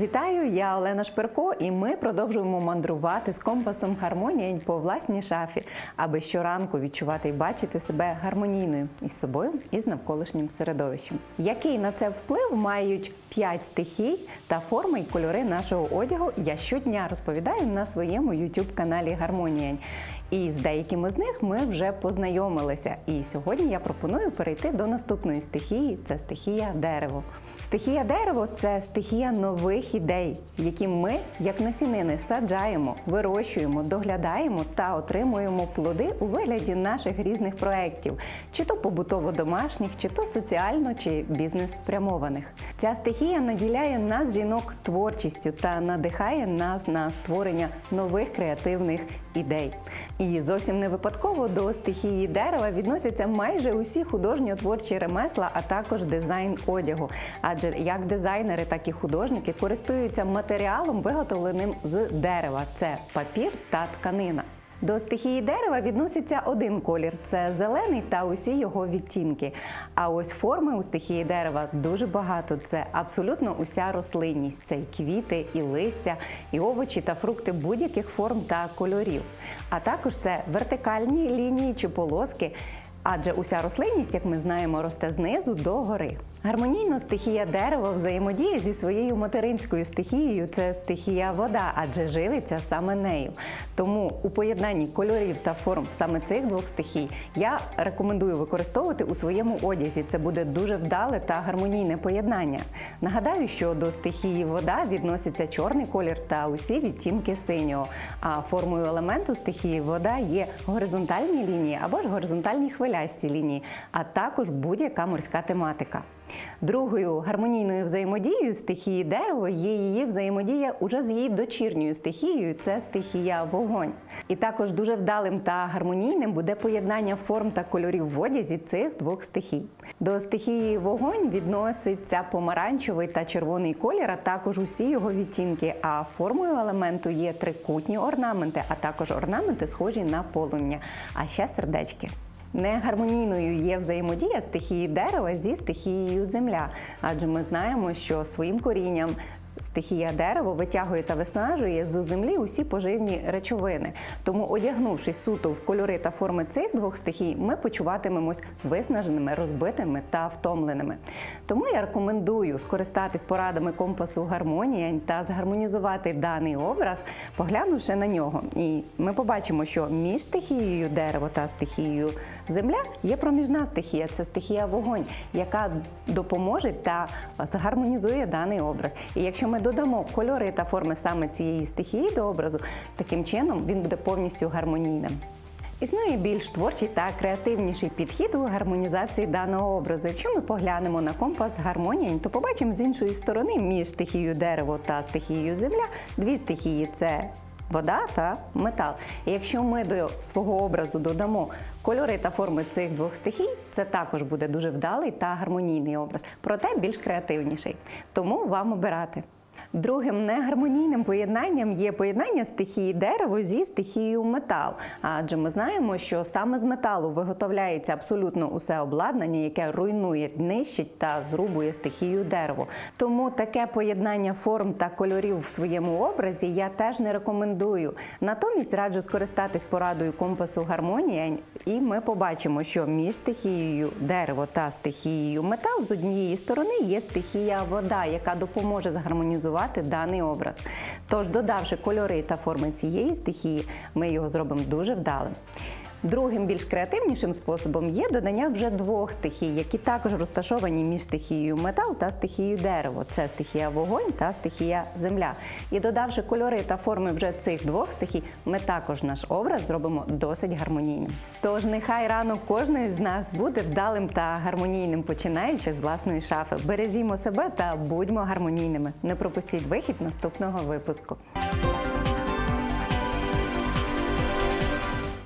Вітаю, я Олена Шперко, і ми продовжуємо мандрувати з компасом гармонія по власній шафі, аби щоранку відчувати і бачити себе гармонійною із собою і з навколишнім середовищем. Який на це вплив мають п'ять стихій та форми й кольори нашого одягу? Я щодня розповідаю на своєму youtube каналі Гармонія. І з деякими з них ми вже познайомилися. І сьогодні я пропоную перейти до наступної стихії це стихія дерево. Стихія дерево це стихія нових ідей, які ми, як насінини, саджаємо, вирощуємо, доглядаємо та отримуємо плоди у вигляді наших різних проєктів, чи то побутово-домашніх, чи то соціально чи бізнес спрямованих. Ця стихія наділяє нас, жінок, творчістю та надихає нас на створення нових креативних ідей. І зовсім не випадково до стихії дерева відносяться майже усі художньо-творчі ремесла, а також дизайн одягу. Адже як дизайнери, так і художники користуються матеріалом, виготовленим з дерева: це папір та тканина. До стихії дерева відноситься один колір це зелений та усі його відтінки. А ось форми у стихії дерева дуже багато. Це абсолютно уся рослинність. Це і квіти, і листя, і овочі та фрукти будь-яких форм та кольорів. А також це вертикальні лінії чи полоски. Адже уся рослинність, як ми знаємо, росте знизу до гори. Гармонійно стихія дерева взаємодіє зі своєю материнською стихією це стихія вода, адже живиться саме нею. Тому у поєднанні кольорів та форм саме цих двох стихій я рекомендую використовувати у своєму одязі. Це буде дуже вдале та гармонійне поєднання. Нагадаю, що до стихії вода відноситься чорний колір та усі відтінки синього. А формою елементу стихії вода є горизонтальні лінії або ж горизонтальні хвилясті лінії, а також будь-яка морська тематика. Другою гармонійною взаємодією стихії дерева є її взаємодія уже з її дочірньою стихією це стихія вогонь. І також дуже вдалим та гармонійним буде поєднання форм та кольорів в одязі цих двох стихій. До стихії вогонь відноситься помаранчевий та червоний колір, а також усі його відтінки. А формою елементу є трикутні орнаменти, а також орнаменти схожі на полум'я, а ще сердечки. Негармонійною є взаємодія стихії дерева зі стихією земля, адже ми знаємо, що своїм корінням стихія дерева витягує та виснажує з землі усі поживні речовини. Тому, одягнувшись суто в кольори та форми цих двох стихій, ми почуватимемось виснаженими, розбитими та втомленими. Тому я рекомендую скористатись порадами компасу гармонія та згармонізувати даний образ, поглянувши на нього. І ми побачимо, що між стихією дерево та стихією земля є проміжна стихія, це стихія вогонь, яка допоможе та згармонізує даний образ. І якщо ми додамо кольори та форми саме цієї стихії до образу, таким чином він буде повністю гармонійним. Існує більш творчий та креативніший підхід у гармонізації даного образу. Якщо ми поглянемо на компас гармонія, то побачимо з іншої сторони між стихією дерево та стихією земля дві стихії це вода та метал. І якщо ми до свого образу додамо кольори та форми цих двох стихій, це також буде дуже вдалий та гармонійний образ, проте більш креативніший. Тому вам обирати. Другим негармонійним поєднанням є поєднання стихії дерево зі стихією метал. Адже ми знаємо, що саме з металу виготовляється абсолютно усе обладнання, яке руйнує, нищить та зрубує стихію дерево. Тому таке поєднання форм та кольорів в своєму образі я теж не рекомендую. Натомість раджу скористатись порадою компасу гармонія, і ми побачимо, що між стихією дерево та стихією метал з однієї сторони є стихія вода, яка допоможе згармонізувати даний образ. Тож, додавши кольори та форми цієї стихії, ми його зробимо дуже вдалим. Другим більш креативнішим способом є додання вже двох стихій, які також розташовані між стихією метал та стихією дерево. Це стихія вогонь та стихія земля. І додавши кольори та форми вже цих двох стихій, ми також наш образ зробимо досить гармонійним. Тож нехай ранок кожної з нас буде вдалим та гармонійним, починаючи з власної шафи. Бережімо себе та будьмо гармонійними. Не пропустіть вихід наступного випуску.